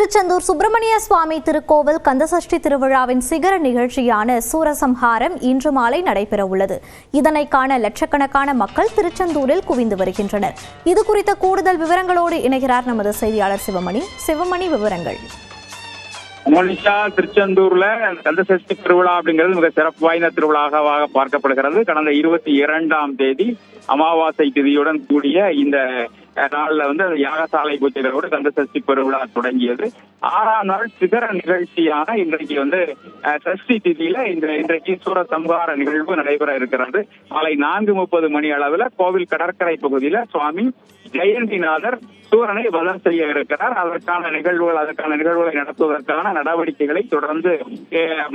திருச்செந்தூர் சுப்பிரமணிய சுவாமி திருக்கோவில் கந்தசஷ்டி திருவிழாவின் சிகர நிகழ்ச்சியான சூரசம்ஹாரம் இன்று மாலை நடைபெறவுள்ளது. இதனை காண லட்சக்கணக்கான மக்கள் திருச்செந்தூரில் குவிந்து வருகின்றனர். இது குறித்த கூடுதல் விவரங்களோடு இணைகிறார் நமது செய்தியாளர் சிவமணி. சிவமணி விவரங்கள். மோனிஷா திருச்செந்தூர்ல கந்தசஷ்டி திருவிழா அப்படிங்கிறது மிக சிறப்பு வாய்ந்த திருவிழாவாக பார்க்கப்படுகிறது. கடந்த இருபத்தி இரண்டாம் தேதி அமாவாசை திதியுடன் கூடிய இந்த நாள்ல வந்து அந்த யாகசாலை பூஜைகளோடு கந்தசஷ்டி பெருவிழா தொடங்கியது. ஆறாம் நாள் சிகர நிகழ்ச்சியான இன்றைக்கு வந்து அஹ், சஷ்டி திதியில இந்த இன்றைக்கு சூர சம்ஹார நிகழ்வு நடைபெற இருக்கிறது. மாலை நான்கு முப்பது மணி அளவுல கோவில் கடற்கரை பகுதியில சுவாமி ஜெயந்திநாதர் சூரனை வதம் செய்ய இருக்கிறார் அதற்கான நிகழ்வுகள் அதற்கான நிகழ்வுகளை நடத்துவதற்கான நடவடிக்கைகளை தொடர்ந்து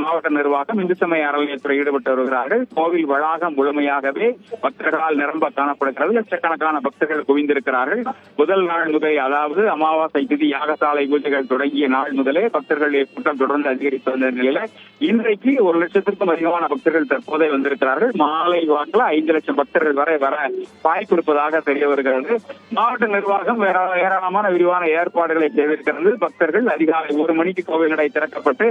மாவட்ட நிர்வாகம் இந்து சமய அறநிலையத்துறை ஈடுபட்டு வருகிறார்கள். கோவில் வளாகம் முழுமையாகவே பக்தர்களால் நிரம்ப காணப்படுகிறது. லட்சக்கணக்கான பக்தர்கள் குவிந்திருக்கிறார்கள். முதல் நாள் முதல் அதாவது அமாவாசை திதி யாகசாலை பூஜைகள் தொடங்கிய நாள் முதலே பக்தர்கள் கூட்டம் தொடர்ந்து அதிகரித்து வந்த நிலையில இன்றைக்கு ஒரு லட்சத்திற்கும் அதிகமான பக்தர்கள் தற்போதே வந்திருக்கிறார்கள். மாலை வாக்கில் ஐந்து லட்சம் பக்தர்கள் வரை வர வாய்ப்பு இருப்பதாக தெரிய வருகிறது. மாவட்ட நிர்வாகம் வேற ஏராளமான விரிவான ஏற்பாடுகளை செய்திருக்கிறது. பக்தர்கள் அதிகாலை ஒரு மணிக்கு கோவில் நடை திறக்கப்பட்டு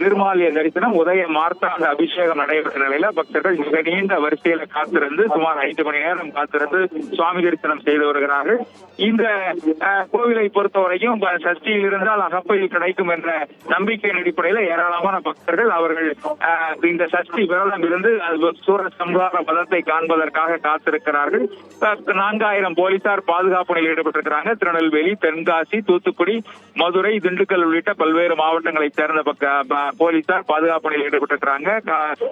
நிர்மாலய தரிசனம் உதய மார்த்தாண்ட அபிஷேகம் நடைபெற்ற நிலையில பக்தர்கள் மிக நீண்ட வரிசையில காத்திருந்து சுமார் ஐந்து மணி நேரம் காத்திருந்து சுவாமி தரிசனம் செய்து வருகிறார்கள். இந்த கோவிலை பொறுத்தவரைக்கும் சஷ்டியில் இருந்தால் அகப்பையில் கிடைக்கும் என்ற நம்பிக்கையின் அடிப்படையில் ஏராளமான பக்தர்கள் அவர்கள் ஆஹ், இந்த சஷ்டி விரதம் இருந்து அது சூர சம்ஹார பதத்தை காண்பதற்காக காத்திருக்கிறார்கள். நான்காயிரம் போலீசார் பாதுகாப்பு ஈடுபட்டிருக்கிறாங்க திருநெல்வேலி தென்காசி தூத்துக்குடி மதுரை திண்டுக்கல் உள்ளிட்ட பல்வேறு மாவட்டங்களைச் சேர்ந்த பக்க போலீசார் பாதுகாப்பு பணியில் ஈடுபட்டிருக்கிறாங்க.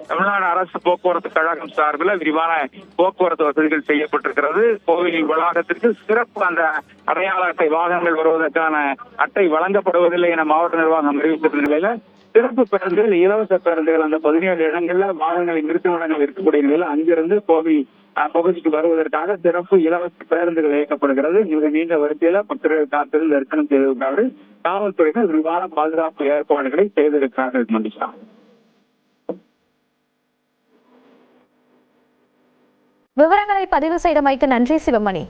தமிழ்நாடு அரசு போக்குவரத்து கழகம் சார்பில் விரிவான போக்குவரத்து வசதிகள் செய்யப்பட்டிருக்கிறது. கோவில் வளாகத்திற்கு சிறப்பு அந்த அடையாள அட்டை வாகனங்கள் வருவதற்கான அட்டை வழங்கப்படுவதில்லை என மாவட்ட நிர்வாகம் அறிவித்திருந்த நிலையில சிறப்பு பேருந்துகள் இலவச பேருந்துகள் அந்த பதினேழு இடங்கள்ல வாகனங்கள் நிறுத்துமிடங்கள் இருக்கக்கூடிய நிலையில அங்கிருந்து கோவில் பகுதிக்கு வருவதற்காக சிறப்பு இலவச பேருந்துகள் இயக்கப்படுகிறது. மிக நீண்ட வரிசையில பக்தர்கள் காத்திருந்து தரிசனம் செய்திருக்கிறார்கள். காவல்துறையினர் விரிவான பாதுகாப்பு ஏற்பாடுகளை செய்திருக்கிறார்கள் மனிஷா விவரங்களை பதிவு செய்தமைக்கு நன்றி சிவமணி.